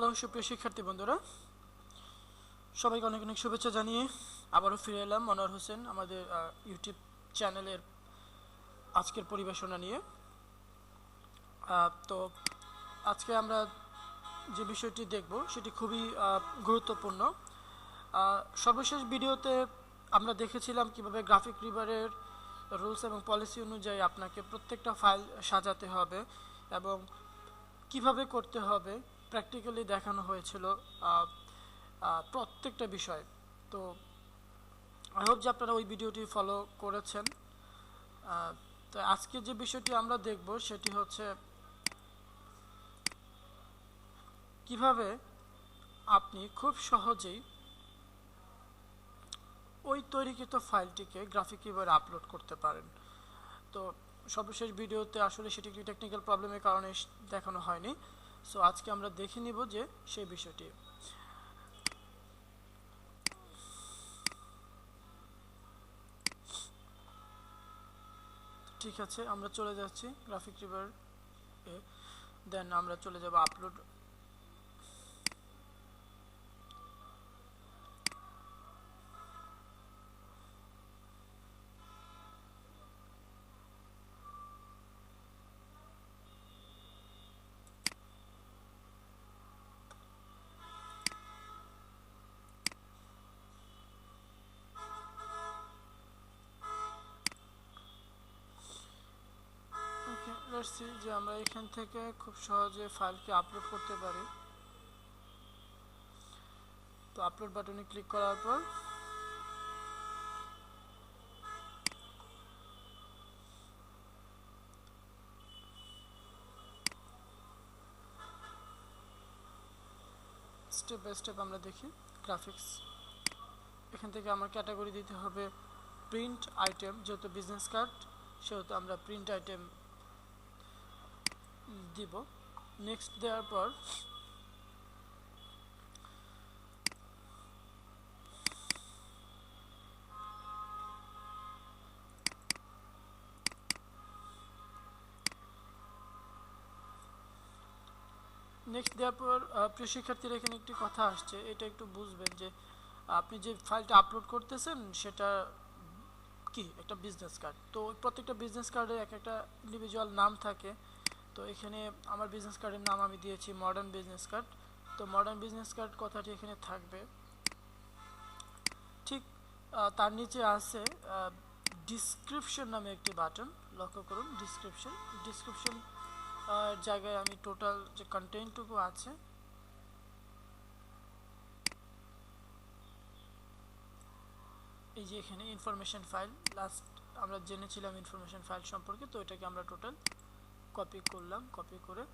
Hello সুপ্রিয় শিক্ষার্থী বন্ধুরা, সবাইকে অনেক অনেক শুভেচ্ছা জানিয়ে আবারও ফিরে এলাম মনোয়ার হোসেন আমাদের ইউটিউব চ্যানেলের আজকের পরিবেশনা নিয়ে। তো আজকে আমরা যে বিষয়টি দেখব সেটি খুবই গুরুত্বপূর্ণ। সর্বশেষ ভিডিওতে আমরা দেখেছিলাম কীভাবে গ্রাফিক রিভারের রুলস এবং পলিসি অনুযায়ী আপনাকে প্রত্যেকটা ফাইল সাজাতে হবে এবং কীভাবে করতে হবে। প্র্যাকটিক্যালি দেখানো হয়েছিল প্রত্যেকটা বিষয়। তো আই হোপ যে আপনারা ওই ভিডিওটি ফলো করেছেন। তো আজকে যে বিষয়টি আমরা দেখব সেটি হচ্ছে কীভাবে আপনি খুব সহজেই ওই তৈরিকৃত ফাইলটিকে গ্রাফিক কীভাবে আপলোড করতে পারেন। তো সর্বশেষ ভিডিওতে আসলে সেটি একটি টেকনিক্যাল প্রবলেমের কারণে দেখানো হয়নি। সো আজকে আমরা দেখে নিব যে সেই বিষয়টি। ঠিক আছে, আমরা চলে যাচ্ছি গ্রাফিক রিভার দেন আমরা চলে যাব আপলোড সি যে আমরা এখান থেকে খুব সহজে ফাইলকে আপলোড করতে পারি। তো আপলোড বাটনে ক্লিক করার পর স্টেপ বাই স্টেপ আমরা দেখি গ্রাফিক্স এখান থেকে আমার ক্যাটাগরি দিতে হবে প্রিন্ট আইটেম যেহেতু বিজনেস কার্ড সেহেতু আমরা প্রিন্ট আইটেম দিব। নেক্সট দেওয়ার পর নেক্সট দেওয়ার পর প্রিয় শিক্ষার্থীরা, এখানে একটি কথা আসছে। এটা একটু বুঝবেন যে, আপনি যে ফাইলটা আপলোড করতেছেন, সেটা কি? একটা বিজনেস কার্ড তো প্রত্যেকটা বিজনেস কার্ডে এক একটা ইন্ডিভিজুয়াল নাম থাকে। তো এখানে আমার বিজনেস কার্ডের নাম আমি দিয়েছি মডার্ন বিজনেস কার্ড তো মডার্ন বিজনেস কার্ড কথাটি এখানে থাকবে। ঠিক তার নিচে আছে ডিসক্রিপশন নামে একটি বাটন লক্ষ্য করুন ডিসক্রিপশন ডিসক্রিপশন জায়গায় আমি টোটাল যে কন্টেন্টটুকু আছে, এই যে এখানে ইনফরমেশন ফাইল লাস্ট আমরা জেনেছিলাম ইনফরমেশন ফাইল সম্পর্কে, তো এটাকে আমরা টোটাল কপি করলাম কপি করে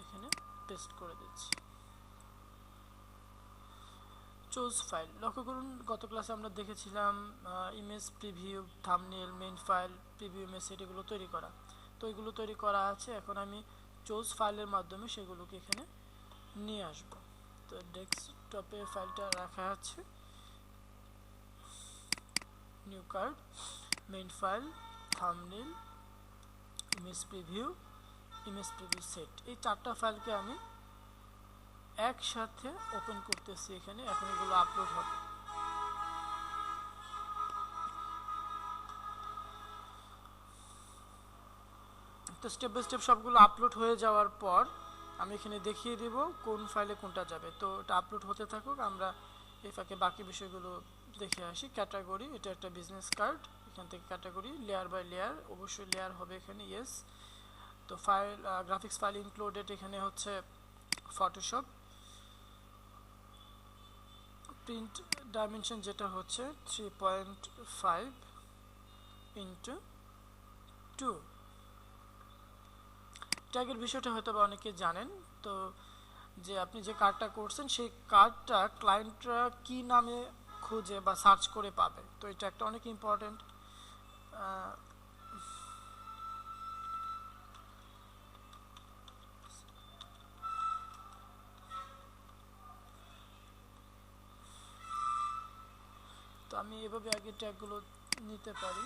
এখানে পেস্ট করে দিচ্ছি। চুজ ফাইল লক্ষ্য করুন, গত ক্লাসে আমরা দেখেছিলাম image preview thumbnail main file preview image এগুলো তৈরি করা। তো এগুলো তৈরি করা আছে, এখন আমি চুজ ফাইলের মাধ্যমে সেগুলোকে এখানে নিয়ে আসব। তো ডেস্কটপে ফাইলটা রাখা আছে। New card main file thumbnail image preview image preview set এই চারটা ফাইলকে আমি একসাথে ওপেন করতেছি এখানে, এখন এগুলো আপলোড হবে। তো স্টেপ বাই স্টেপ সবগুলো আপলোড হয়ে যাওয়ার পর আমি এখানে দেখিয়ে দিব কোন ফাইলে কোনটা যাবে। তো এটা আপলোড হতে থাকুক, আমরা এই ফাঁকে বাকি বিষয়গুলো দেখে আসি। ক্যাটাগরি এটা একটা বিজনেস কার্ড এখান থেকে ক্যাটাগরি লেয়ার বাই লেয়ার অবশ্যই লেয়ার হবে এখানে ইয়েস তো ফাইল গ্রাফিক্স ফাইল ইনক্লুডেড এখানে হচ্ছে ফটোশপ প্রিন্ট ডাইমেনশন যেটা হচ্ছে three point five into two ট্যাগের বিষয়টা হয়তো বা অনেকে জানেন, তো যে আপনি যে কার্ডটা করছেন, সেই কার্ডটা ক্লায়েন্টরা কি নামে খুঁজে বা সার্চ করে পাবে? তো এটা একটা অনেক ইম্পর্টেন্ট তো আমি এভাবে আগে ট্যাগগুলো নিতে পারি।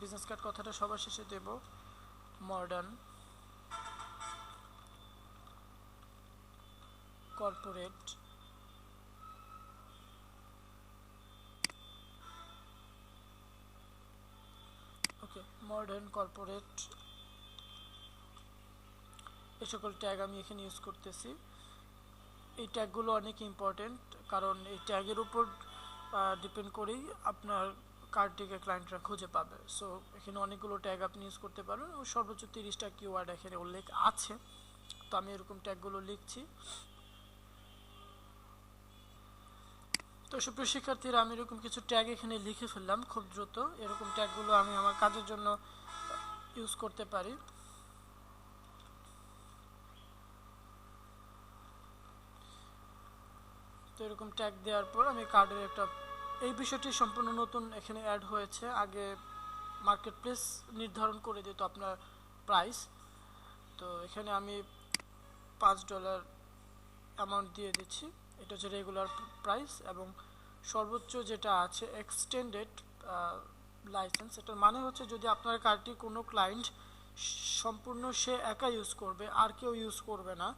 বিজনেস কার্ড কথাটা সবার শেষে দেব। মডার্ন কর্পোরেট মডার্ন কর্পোরেট এ সকল ট্যাগ আমি এখানে ইউজ করতেছি। এই ট্যাগগুলো অনেক ইম্পর্টেন্ট কারণ এই ট্যাগের উপর ডিপেন্ড করেই আপনার কার্ডটিকে ক্লায়েন্টরা খুঁজে পাবে। সো এখানে অনেকগুলো ট্যাগ আপনি ইউজ করতে পারবেন। সর্বোচ্চ তিরিশটা কিওয়ার্ড এখানে উল্লেখ আছে। তো আমি এরকম ট্যাগগুলো লিখছি। তো শিক্ষার্থীরা আমি এরকম কিছু ট্যাগ এখানে লিখে ফেললাম, খুব দ্রুত। এরকম ট্যাগগুলো আমি আমার কাজের জন্য ইউজ করতে পারি। তো এরকম ট্যাগ দেওয়ার পর আমি কার্ডের একটা, এই বিষয়টি সম্পূর্ণ নতুন এখানে অ্যাড হয়েছে। আগে মার্কেট প্লেস নির্ধারণ করে দিত আপনার প্রাইস তো এখানে আমি পাঁচ ডলার অ্যামাউন্ট দিয়ে দিচ্ছি। এটা হচ্ছে রেগুলার প্রাইস এবং সর্বোচ্চ যেটা আছে এক্সটেন্ডেড লাইসেন্স এটার মানে হচ্ছে যদি আপনার কার্ডটি কোনো ক্লায়েন্ট সম্পূর্ণ সে একা ইউজ করবে, আর কেউ ইউজ করবে না,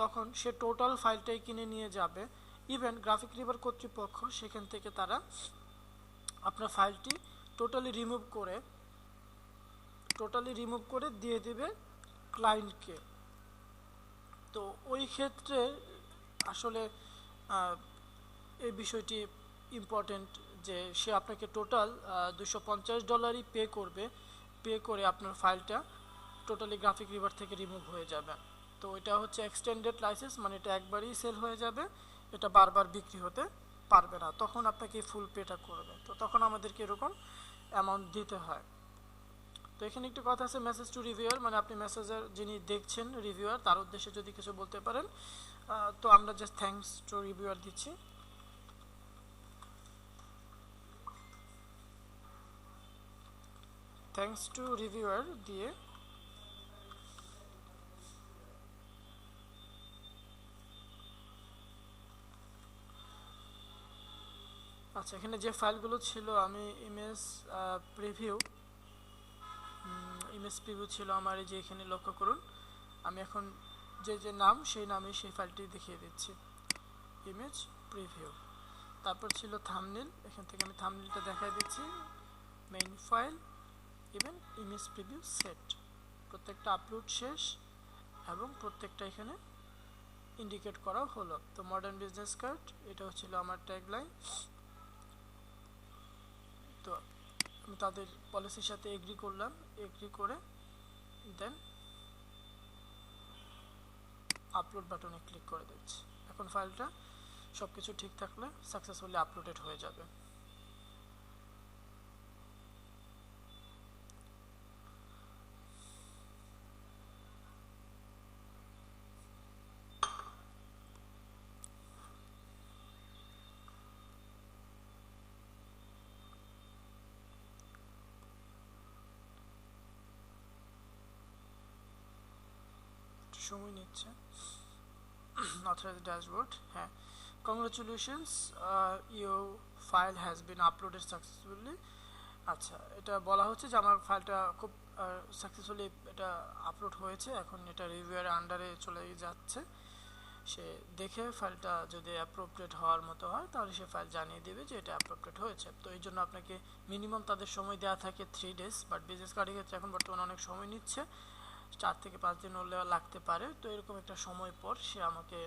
তখন সে টোটাল ফাইলটাই কিনে নিয়ে যাবে। ইভেন গ্রাফিক রিভার কর্তৃপক্ষ, সেখান থেকে তারা আপনার ফাইলটি টোটালি রিমুভ করে টোটালি রিমুভ করে দিয়ে দেবে ক্লায়েন্টকে তো ওই ক্ষেত্রে আসলে এই বিষয়টি ইম্পর্টেন্ট যে সে আপনাকে টোটাল দুশো পঞ্চাশ ডলারই পে করবে। পে করে আপনার ফাইলটা টোটালি গ্রাফিক রিভার থেকে রিমুভ হয়ে যাবে। তো এটা হচ্ছে এক্সটেন্ডেড লাইসেন্স মানে এটা একবারই সেল হয়ে যাবে। এটা বারবার বিক্রি হতে পারবে না। তখন আপনাকে ফুল পেটা করবে। তো তখন আমাদেরকে এরকম অ্যামাউন্ট দিতে হয়। তো এখানে একটি কথা আছে মেসেজ টু রিভিউয়ার মানে আপনি মেসেজের যিনি দেখছেন রিভিউয়ার তার উদ্দেশ্যে যদি কিছু বলতে পারেন। তো আমরা জাস্ট থ্যাংকস টু রিভিউয়ার দিচ্ছি। থ্যাঙ্কস টু রিভিউয়ার দিয়ে। আচ্ছা এখানে যে ফাইলগুলো ছিল, আমি ইমেজ প্রিভিউ ইমেজ প্রিভিউ ছিল আমার এই যে এখানে লক্ষ্য করুন। আমি এখন যে যে নাম, সেই নামে সেই ফাইলটি দেখিয়ে দিচ্ছি। ইমেজ প্রিভিউ তারপর ছিল থামনিল এখান থেকে আমি থামনিলটা দেখাই দিচ্ছি। Main file even image preview set প্রত্যেকটা আপলোড শেষ এবং প্রত্যেকটা এখানে ইন্ডিকেট করা হলো। তো মডার্ন বিজনেস কার্ড এটা হচ্ছিল আমার ট্যাগলাইন তো আমি তাদের পলিসির সাথে এগ্রি করলাম। এগ্রি করে দেন আপলোড বাটনে ক্লিক করে দিচ্ছি। এখন ফাইলটা সব কিছু ঠিক থাকলে সাকসেসফুলি আপলোডেড হয়ে যাবে। সময় নিচ্ছে। Authorized dashboard হ্যাঁ। Congratulations you file has been uploaded successfully আচ্ছা এটা বলা হচ্ছে যে আমার ফাইলটা খুব সাকসেসফুলি এটা আপলোড হয়েছে। এখন এটা রিভিউয়ার আন্ডারে চলে যাচ্ছে। সে দেখে ফাইলটা যদি অ্যাপ্রোপ্রিয়েট হওয়ার মতো হয়, তাহলে সে ফাইল জানিয়ে দেবে যে এটা অ্যাপ্রোপ্রিয়েট হয়েছে। তো এই জন্য আপনাকে মিনিমাম তাদের সময় দেওয়া থাকে থ্রি ডেজ বাট বিজনেস কার্ডের ক্ষেত্রে এখন বর্তমানে অনেক সময় নিচ্ছে। চার থেকে পাঁচ দিন হলে লাগতে পারে। তো এরকম একটা সময় পর সে আমাকে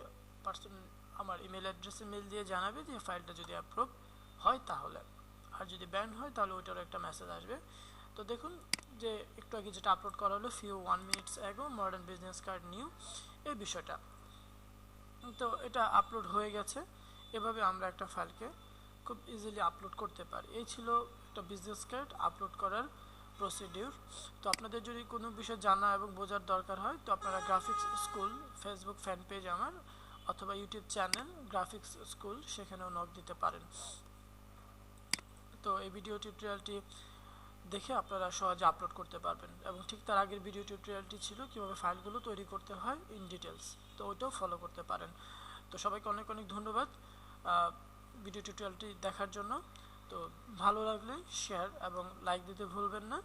পার্সন আমার ইমেল অ্যাড্রেসে মেল দিয়ে জানাবে যে ফাইলটা যদি অ্যাপ্রুভ হয় তাহলে। আর যদি ব্যান হয় তাহলে ওইটারও একটা মেসেজ আসবে। তো দেখুন যে, একটু আগে যেটা আপলোড করা হলো few one minutes ago modern business card new এই বিষয়টা। তো এটা আপলোড হয়ে গেছে। এভাবে আমরা একটা ফাইলকে খুব ইজিলি আপলোড করতে পারি। এই ছিল একটা বিজনেস কার্ড আপলোড করার প্রসিডিউর তো আপনাদের যদি কোনো বিষয় জানা এবং বোঝার দরকার হয়, তো আপনারা graphics school Facebook fan page আমার অথবা ইউটিউব চ্যানেল গ্রাফিক্স স্কুল সেখানেও নক দিতে পারেন। তো এই ভিডিও টিউটোরিয়ালটি দেখে আপনারা সহজে আপলোড করতে পারবেন এবং ঠিক তার আগের ভিডিও টিউটোরিয়ালটি ছিল কীভাবে ফাইলগুলো তৈরি করতে হয় ইন ডিটেলস তো ওইটাও ফলো করতে পারেন। তো সবাইকে অনেক অনেক ধন্যবাদ ভিডিও টিউটোরিয়ালটি দেখার জন্য। তো ভালো লাগলে শেয়ার এবং লাইক দিতে ভুলবেন না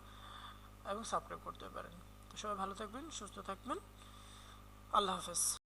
এবং সাবস্ক্রাইব করতে পারেন। তো সবাই ভালো থাকবেন, সুস্থ থাকবেন। আল্লাহ হাফেজ।